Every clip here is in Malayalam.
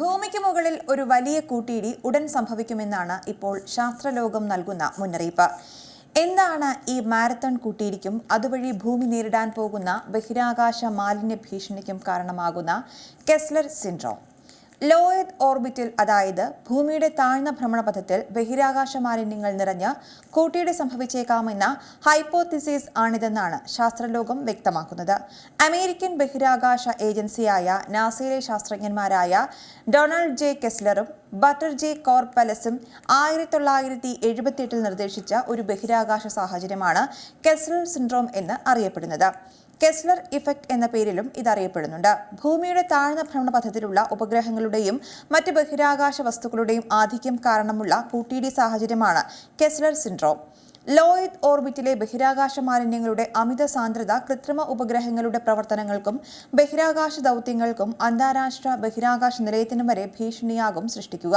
ഭൂമിക്ക് മുകളിൽ ഒരു വലിയ കൂട്ടിയിടി ഉടൻ സംഭവിക്കുമെന്നാണ് ഇപ്പോൾ ശാസ്ത്രലോകം നൽകുന്ന മുന്നറിയിപ്പ്. എന്താണ് ഈ മാരത്തൺ കൂട്ടിയിടിക്കും? അതുവഴി ഭൂമി നേരിടാൻ പോകുന്ന ബഹിരാകാശ മാലിന്യ ഭീഷണിക്കും കാരണമാകുന്ന കെസ്ലർ സിൻഡ്രോം. ലോയത്ത് ഓർബിറ്റിൽ അതായത് ഭൂമിയുടെ താഴ്ന്ന ഭ്രമണപഥത്തിൽ ബഹിരാകാശ മാലിന്യങ്ങൾ നിറഞ്ഞ് കൂട്ടിയിടി സംഭവിച്ചേക്കാമെന്ന ഹൈപ്പോത്തിസിസ് ആണിതെന്നാണ് ശാസ്ത്രലോകം വ്യക്തമാക്കുന്നത്. അമേരിക്കൻ ബഹിരാകാശ ഏജൻസിയായ നാസയിലെ ശാസ്ത്രജ്ഞന്മാരായ ഡൊണാൾഡ് ജെ കെസ്ലറും ബട്ടർ ജെ കോർപ്പലസും ആയിരത്തി തൊള്ളായിരത്തി എഴുപത്തിയെട്ടിൽ നിർദ്ദേശിച്ച ഒരു ബഹിരാകാശ സാഹചര്യമാണ് കെസ്ലർ സിൻഡ്രോം എന്ന് അറിയപ്പെടുന്നത്. കെസ്ലർ ഇഫക്റ്റ് എന്ന പേരിലും ഇതറിയപ്പെടുന്നുണ്ട്. ഭൂമിയുടെ താഴ്ന്ന ഭ്രമണപഥത്തിലുള്ള ഉപഗ്രഹങ്ങളുടെയും മറ്റ് ബഹിരാകാശ വസ്തുക്കളുടെയും ആധിക്യം കാരണമുള്ള കൂട്ടിയിടി സാഹചര്യമാണ് കെസ്ലർ സിൻഡ്രോം. ലോയിത് ഓർബിറ്റിലെ ബഹിരാകാശ മാലിന്യങ്ങളുടെ അമിത സാന്ദ്രത കൃത്രിമ ഉപഗ്രഹങ്ങളുടെ പ്രവർത്തനങ്ങൾക്കും ബഹിരാകാശ ദൗത്യങ്ങൾക്കും അന്താരാഷ്ട്ര ബഹിരാകാശ നിലയത്തിനും വരെ ഭീഷണിയാകും സൃഷ്ടിക്കുക.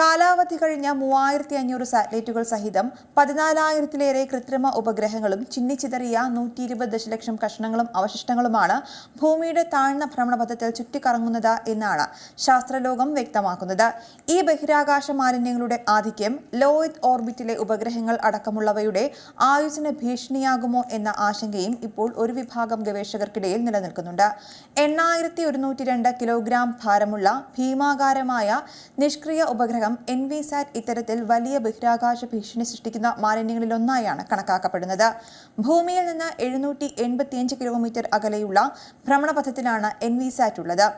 കാലാവധി കഴിഞ്ഞ മൂവായിരത്തി അഞ്ഞൂറ് സാറ്റലൈറ്റുകൾ സഹിതം പതിനാലായിരത്തിലേറെ കൃത്രിമ ഉപഗ്രഹങ്ങളും ചിന്നിച്ചിതറിയ നൂറ്റി ഇരുപത് ദശലക്ഷം കഷ്ണങ്ങളും അവശിഷ്ടങ്ങളുമാണ് ഭൂമിയുടെ താഴ്ന്ന ഭ്രമണപഥത്തിൽ ചുറ്റിക്കറങ്ങുന്നത് എന്നാണ് ശാസ്ത്രലോകം വ്യക്തമാക്കുന്നത്. ഈ ബഹിരാകാശ മാലിന്യങ്ങളുടെ ആധിക്യം ലോയിത് ഓർബിറ്റിലെ ഉപഗ്രഹങ്ങൾ അടക്കമുള്ളവയുടെ ആയുസിന് ഭീഷണിയാകുമോ എന്ന ആശങ്കയും ഇപ്പോൾ ഒരു വിഭാഗം ഗവേഷകർക്കിടയിൽ നിലനിൽക്കുന്നുണ്ട്. എണ്ണായിരത്തി ഒരുന്നൂറ്റി രണ്ട് കിലോഗ്രാം ഭാരമുള്ള ഭീമാകാരമായ നിഷ്ക്രിയ ഉപഗ്രഹം എൻ വി സാറ്റ് ഇത്തരത്തിൽ വലിയ ബഹിരാകാശ ഭീഷണി സൃഷ്ടിക്കുന്ന മാലിന്യങ്ങളിലൊന്നായാണ് കണക്കാക്കപ്പെടുന്നത്. ഭൂമിയിൽ നിന്ന് എഴുന്നൂറ്റി എൺപത്തിയഞ്ച് കിലോമീറ്റർ അകലെയുള്ള ഭ്രമണപഥത്തിലാണ് എൻ വി സാറ്റ് ഉള്ളത്.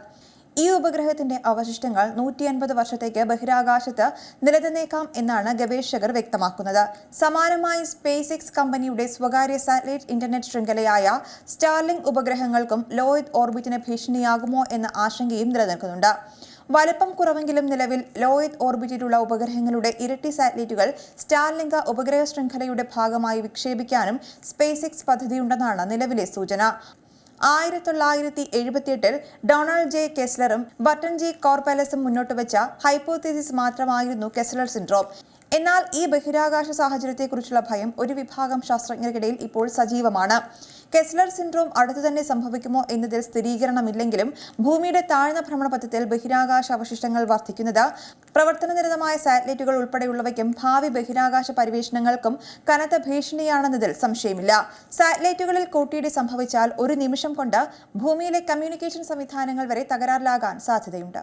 ഈ ഉപഗ്രഹത്തിന്റെ അവശിഷ്ടങ്ങൾ നൂറ്റി അൻപത് വർഷത്തേക്ക് ബഹിരാകാശത്ത് നിലനിന്നേക്കാം എന്നാണ് ഗവേഷകർ വ്യക്തമാക്കുന്നത്. സമാനമായി സ്പേസ് എക്സ് കമ്പനിയുടെ സ്വകാര്യ സാറ്റലൈറ്റ് ഇന്റർനെറ്റ് ശൃംഖലയായ സ്റ്റാർലിംഗ് ഉപഗ്രഹങ്ങൾക്കും ലോയിത് ഓർബിറ്റിന് ഭീഷണിയാകുമോ എന്ന ആശങ്കയും നിലനിൽക്കുന്നുണ്ട്. വലിപ്പം കുറവെങ്കിലും നിലവിൽ ലോയത് ഓർബിറ്റിലുള്ള ഉപഗ്രഹങ്ങളുടെ ഇരട്ടി സാറ്റലൈറ്റുകൾ സ്റ്റാർലിങ്ക ഉപഗ്രഹ ശൃംഖലയുടെ ഭാഗമായി വിക്ഷേപിക്കാനും സ്പേസ് എക്സ് പദ്ധതിയുണ്ടെന്നാണ് നിലവിലെ സൂചന. ആയിരത്തി തൊള്ളായിരത്തി എഴുപത്തിയെട്ടിൽ ഡൊണാൾഡ് ജെ. കെസ്ലറും ബട്ടൺ ജി. കോർപാലസും മുന്നോട്ട് വെച്ച ഹൈപ്പോത്തിസിസ് മാത്രമായിരുന്നു കെസ്ലർ സിൻഡ്രോം. എന്നാൽ ഈ ബഹിരാകാശ സാഹചര്യത്തെക്കുറിച്ചുള്ള ഭയം ഒരു വിഭാഗം ശാസ്ത്രജ്ഞർക്കിടയിൽ ഇപ്പോൾ സജീവമാണ്. കെസ്ലർ സിൻഡ്രോം അടുത്തു തന്നെ സംഭവിക്കുമോ എന്നതിൽ സ്ഥിരീകരണമില്ലെങ്കിലും ഭൂമിയുടെ താഴ്ന്ന ഭ്രമണപഥത്തിൽ ബഹിരാകാശ അവശിഷ്ടങ്ങൾ വർദ്ധിക്കുന്നത് പ്രവർത്തനനിരതമായ സാറ്റലൈറ്റുകൾ ഉൾപ്പെടെയുള്ളവയ്ക്കും ഭാവി ബഹിരാകാശ പരിവേഷണങ്ങൾക്കും കനത്ത ഭീഷണിയാണെന്നതിൽ സംശയമില്ല. സാറ്റലൈറ്റുകളിൽ കൂട്ടിയിടി സംഭവിച്ചാൽ ഒരു നിമിഷം കൊണ്ട് ഭൂമിയിലെ കമ്മ്യൂണിക്കേഷൻ സംവിധാനങ്ങൾ വരെ തകരാറിലാകാൻ സാധ്യതയുണ്ട്.